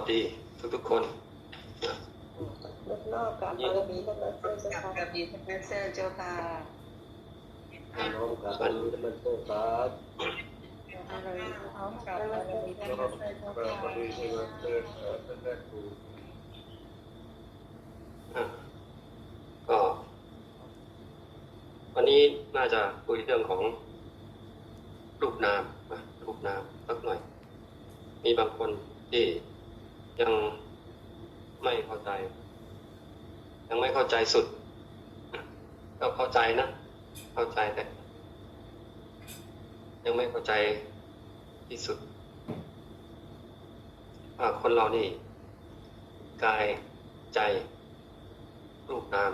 วัสดีทุกๆคนรอบนอกกับบารมีท่านมาเจ้ากับค่ะกับดีท่านเซอร์เจ้าค่ะน้องกับมันมันโตครับอะไรพร้อมกับบารมีท่านเซอร์เจ้าพระค่ะบดีที่มันเกิดเอ่อท่านแรกครูอะก็วันนี้น่าจะคุยเรื่องของรูปนามรูปนามสักหน่อย มีบางคนที่ ยังไม่เข้าใจ ยังไม่เข้าใจสุด ก็เข้าใจนะ เข้าใจแต่ ยังไม่เข้าใจที่สุดว่าคนเรานี่ กายใจ รูปนาม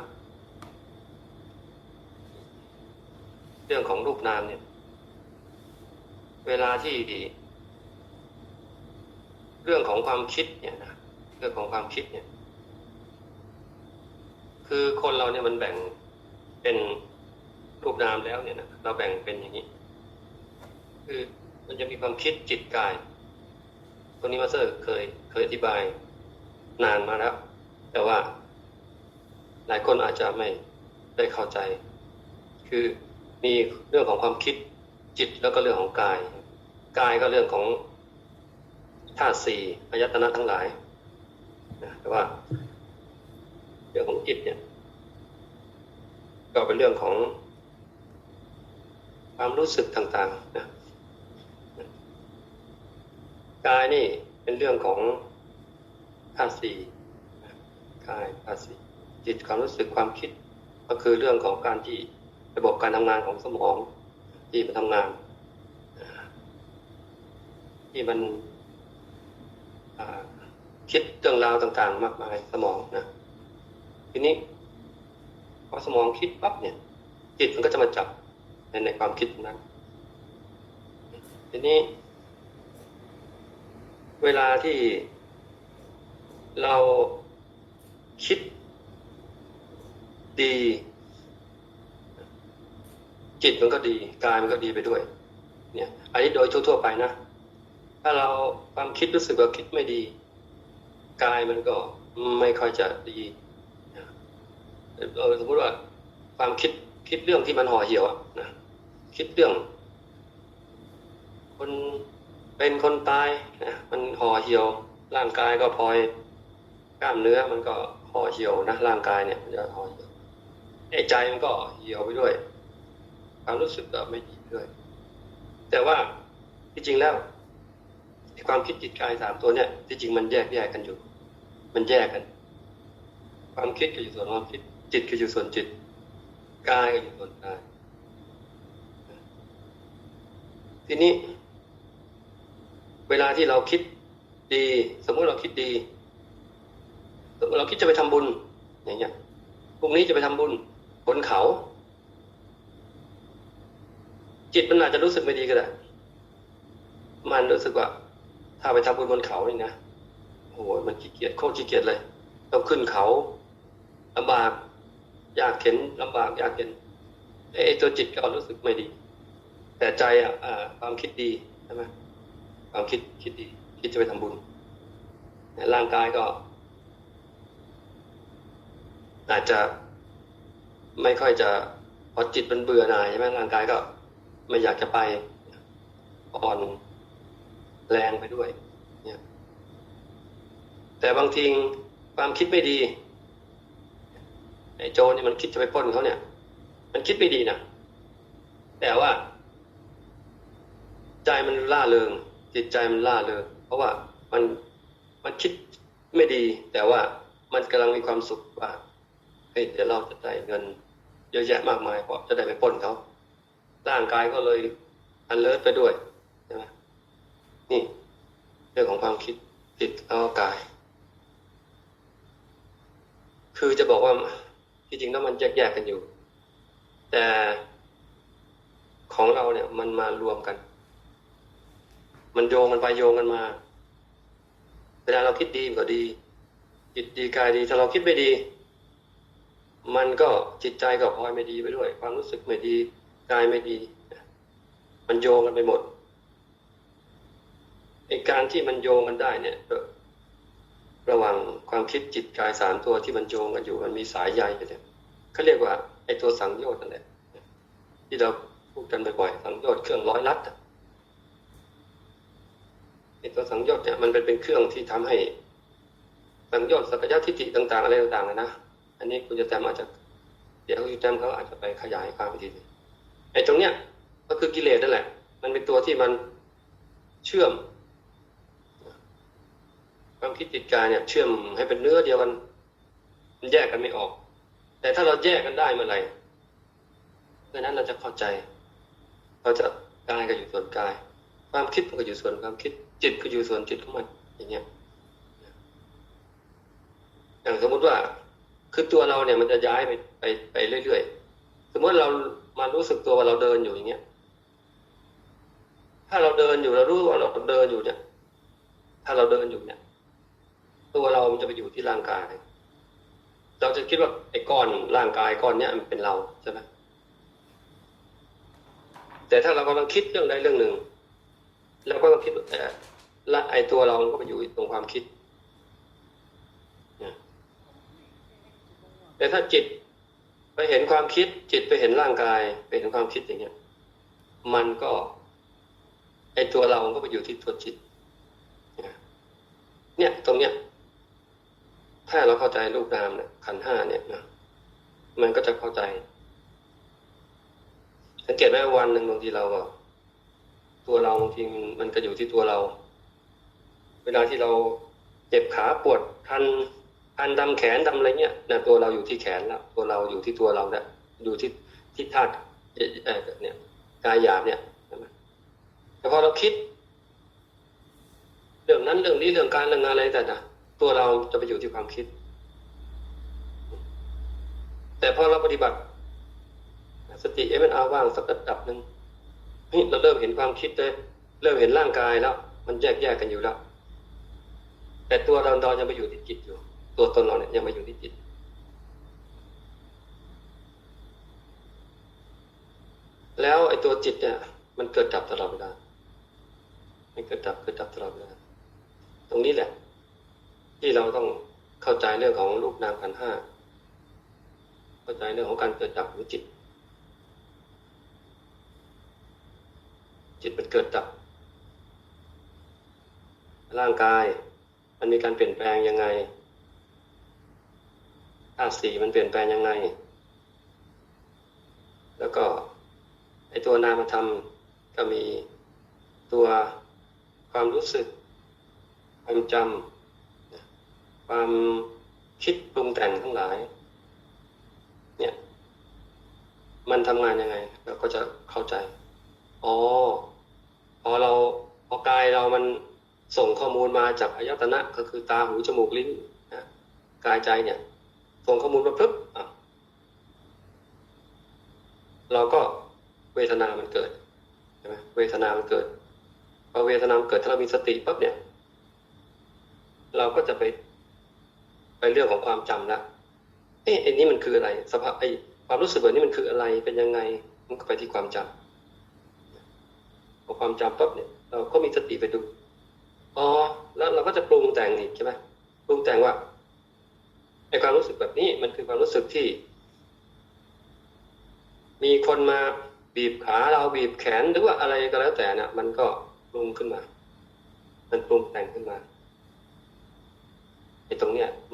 เรื่องของรูปนามเนี่ย เวลาที่ เรื่องของความคิดเนี่ยนะเรื่องของความคิดเนี่ย คือคนเราเนี่ยมันแบ่งเป็นรูปนามแล้วเนี่ยนะเราแบ่งเป็นอย่างนี้ คือมันจะมีความคิดจิตกายตรงนี้มาสเตอร์เคยเคยอธิบายนานมาแล้ว แต่ว่า หลายคนอาจจะไม่ได้เข้าใจ คือมีเรื่องของความคิดจิตแล้วก็เรื่องของกาย กายก็เรื่องของ ธาตุสี่อายตนะทั้งหลายนะแต่ว่าเรื่องของจิตเนี่ยก็เป็นเรื่องของความรู้สึกต่างๆนะกายนี่เป็นเรื่องของธาตุสี่กายธาตุสี่จิตความรู้สึกความคิดก็คือเรื่องของการที่ระบบการทำงานของสมองที่มันทำงาน ที่มัน คิดเรื่องราวต่างๆ มากมายสมองนะทีนี้พอสมองคิดปั๊บเนี่ย จิตมันก็จะมาจับในในความคิดนั้นทีนี้ เวลาที่เราคิดดี จิตมันก็ดีกายมันก็ดีไปด้วย เนี่ย อันนี้โดยทั่วๆไปนะ ถ้าเราความคิดรู้สึกว่าคิดไม่ดีกายมันก็ไม่ค่อยจะดีเออสมมติว่าความคิดคิดเรื่องที่มันห่อเหี่ยวอะนะคิดเรื่อง คนเป็นคนตายนะมันห่อเหี่ยว ร่างกายก็พลอยกล้ามเนื้อมันก็ห่อเหี่ยวนะร่างกายเนี่ยมันจะห่อเหี่ยวไอ้ใจมันก็เหี่ยวไปด้วยความรู้สึกก็ไม่ดีด้วย แต่ว่าที่จริงแล้ว ความคิดจิตกายสามตัวเนี่ยที่จริงมันแยกแยกกันอยู่ มันแยกกัน ความคิดก็อยู่ส่วนความคิด จิตก็อยู่ส่วนจิตกายก็อยู่ส่วนกายทีนี้ เวลาที่เราคิดดี สมมติเราคิดดีสมมติเราคิดจะไปทำบุญ อย่างเงี้ยพรุ่งนี้จะไปทำบุญบนเขา จิตมันอาจจะรู้สึกไม่ดีก็ได้มันรู้สึกว่า ถ้าไปทำบุญบนเขานี่นะโอ้โหมันขี้เกียจโคตรขี้เกียจเลยต้องขึ้นเขาลำบากยากเข็นลำบากยากเข็นไอ้ตัวจิตก็รู้สึกไม่ดี แต่ใจอะความคิดดีใช่ไหมความคิดคิดดี คิดจะไปทำบุญร่างกายก็ อาจจะไม่ค่อยจะพอจิตมันเบื่อหน่ายใช่ไหมร่างกายก็ไม่อยากจะไปอ่อน แรงไปด้วยเนี่ยแต่บางทีความคิดไม่ดีไอ้โจรนี่มันคิดจะไปป้นเขาเนี่ย มันคิดไม่ดีนะแต่ว่า ใจมันล่าเริง จิตใจมันล่าเริง เพราะว่ามันมันคิดไม่ดี แต่ว่ามันกำลังมีความสุขว่าเฮ้ยเดี๋ยวเราจะได้เงินเยอะแยะมากมายเพราะจะได้ไปป้นเขาร่างกายก็เลยอันเลิศไปด้วยใช่ไหม นี่ เรื่องของความคิดจิตแล้วกาย คือจะบอกว่าที่จริงแล้วมันแยกๆกันอยู่ แต่ของเราเนี่ย มันมารวมกัน มันโยงกันไปโยงกันมา เวลาเราคิดดีก็ดี จิตดีกายดี ถ้าเราคิดไม่ดี มันก็จิตใจก็พลอยไม่ดีไปด้วย ความรู้สึกไม่ดีกายไม่ดี มันโยงกันไปหมด การที่มันโยงกันได้เนี่ยระหว่างความคิดจิตกายสามตัวที่มันโยงกันอยู่มันมีสายใยอยู่เนี่ยเขาเรียกว่าไอ้ตัวสังโยชน์นั่นแหละที่เราพูดกันบ่อยๆสังโยชน์เครื่องร้อยลัดอะไอ้ตัวสังโยชน์เนี่ยมันเป็นเป็นเครื่องที่ทำให้ สังโยชน์สักยะทิฏฐิต่าง ๆ อะไรต่างๆนะอันนี้คุณจะแต้มอาจจะเดี๋ยวคุณแต้มเขาอาจจะไปขยายความทีนึ่งไอ้ตรงเนี้ยก็คือกิเลสนั่นแหละ มันเป็นตัวที่มันเชื่อม ความคิดจิตกายเนี่ย เชื่อมให้เป็นเนื้อเดียวกัน มันแยกกันไม่ออก แต่ถ้าเราแยกกันได้เมื่อไหร่เมื่อนั้นเราจะเข้าใจ เราจะกายก็อยู่ส่วนกาย ความคิดมันก็อยู่ส่วนความคิด จิตก็อยู่ส่วนจิตของมันอย่างเงี้ยอย่างสมมุติว่าคือตัวเราเนี่ยมันจะย้ายไปไปไปเรื่อยๆ สมมติเรามารู้สึกตัวว่าเราเดินอยู่อย่างเงี้ย ถ้าเราเดินอยู่เรารู้ว่าเราเดินอยู่เนี่ย ถ้าเราเดินอยู่เนี่ย ตัวเรามันจะไปอยู่ที่ร่างกาย เราจะคิดว่าไอ้ก้อนร่างกายก้อนเนี้ยมันเป็นเราใช่ไหมแต่ถ้าเรากำลังคิดเรื่องใดเรื่องหนึ่งเราก็ต้องคิดแต่ละไอ้ตัวเราก็ไปอยู่ตรงความคิดแต่ถ้าจิตไปเห็นความคิด จิตไปเห็นร่างกายไปเห็นความคิดอย่างเงี้ย มันก็ ไอตัวเราก็ไปอยู่ที่ตัวจิตเนี่ยตรงเนี้ย ถ้าเราเข้าใจรูปนามเนี่ยขันห้าเนี่ยนะมันก็จะเข้าใจ สังเกตไหมวันหนึ่งบางทีเราก็ตัวเราบางทีมันก็อยู่ที่ตัวเรา เวลาที่เราเจ็บขาปวดคันคันดำแขนดำอะไรเงี้ยนะตัวเราอยู่ที่แขนแล้วตัวเราอยู่ที่ตัวเราแล้วอยู่ที่ที่ธาตุเนี่ยกายหยาบเนี่ยแต่พอเราคิด เรื่องนั้นเรื่องนี้เรื่องการเรื่องงานอะไรแต่นะ ตัวเราจะไปอยู่ที่ความคิด แต่พอเราปฏิบัติ สติเอเวนอาว่างสักระดับหนึ่งเฮ้ยเราเริ่มเห็นความคิดเลยเริ่มเห็นร่างกายแล้ว มันแยกแยกกันอยู่แล้ว แต่ตัวเราเรายังไปอยู่ที่จิตอยู่ ตัวตนเราเนี่ยยังมาอยู่ที่จิตแล้วไอ้ตัวจิตเนี่ย มันเกิดดับตลอดเวลามันเกิดดับเกิดดับตลอดเวลาตรงนี้แหละ ที่เราต้องเข้าใจเรื่องของรูปนามขันห้าเข้าใจเรื่องของการเกิดดับของจิต จิตมันเกิดดับ ร่างกายมันมีการเปลี่ยนแปลงยังไงธาตุสีมันเปลี่ยนแปลงยังไง แล้วก็ไอตัวนามธรรมก็มีตัวความรู้สึกความจำ ความคิดปรุงแต่งทั้งหลาย เนี่ย มันทำงานยังไงเราก็จะเข้าใจอ๋อพอเราพอกายเรามันส่งข้อมูลมาจากอายตนะก็คือตาหูจมูกลิ้นนะกายใจเนี่ย ส่งข้อมูลมาปุ๊บอะเราก็เวทนามันเกิดใช่ไหมเวทนามันเกิดพอเวทนามเกิดถ้าเรามีสติปั๊บเนี่ย เราก็จะไป ไปเรื่องของความจำละเอ๊ะไอ้นี่มันคืออะไรสภาพไอ้ความรู้สึกแบบนี้มันคืออะไรเป็นยังไงมันก็ไปที่ความจำพอความจำปั๊บเนี่ยเราก็มีสติไปดูอ๋อแล้วเราก็จะปรุงแต่งอีกใช่ไหมปรุงแต่งว่าไอ้ความรู้สึกแบบนี้มันคือความรู้สึกที่ มีคนมาบีบขาเราบีบแขนหรือว่าอะไรก็แล้วแต่นะมันก็ปรุงขึ้นมา มันปรุงแต่งขึ้นมา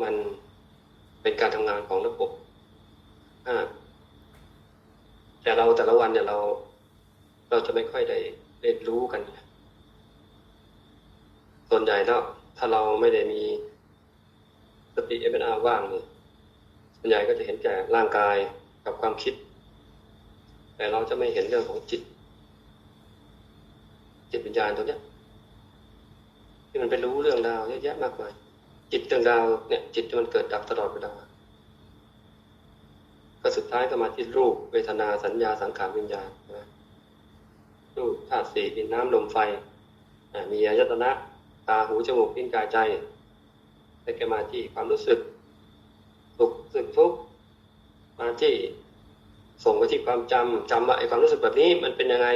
มันเป็นการทำงานของระบบอแต่เราแต่ละวันเนี่ยเรา เราจะไม่ค่อยได้เรียนรู้กัน ส่วนใหญ่แล้วถ้าเราไม่ได้มีสติเอเนอาว่างเนี่ยส่วนใหญ่ก็จะเห็นแก่ร่างกายกับความคิด แต่เราจะไม่เห็นเรื่องของจิต จิตวิญญาณตรงเนี้ยที่มันไปรู้เรื่องราวเยอะแยะมากมาย จิตเรื่องราวเนี่ยจิตมันเกิดดับตลอดเวลาก็สุดท้ายก็มาที่รูปเวทนาสัญญาสังขารวิญญาณนะรูปธาตุสี่ดินน้ำลมไฟมีอายตนะ ตาหูจมูกลิ้นกายใจแล้วก็มาที่ความรู้สึกสุขสึกทุกข์มาที่ส่งไปที่ความจำจำว่าไอ้ความรู้สึกแบบนี้มันเป็นยังไง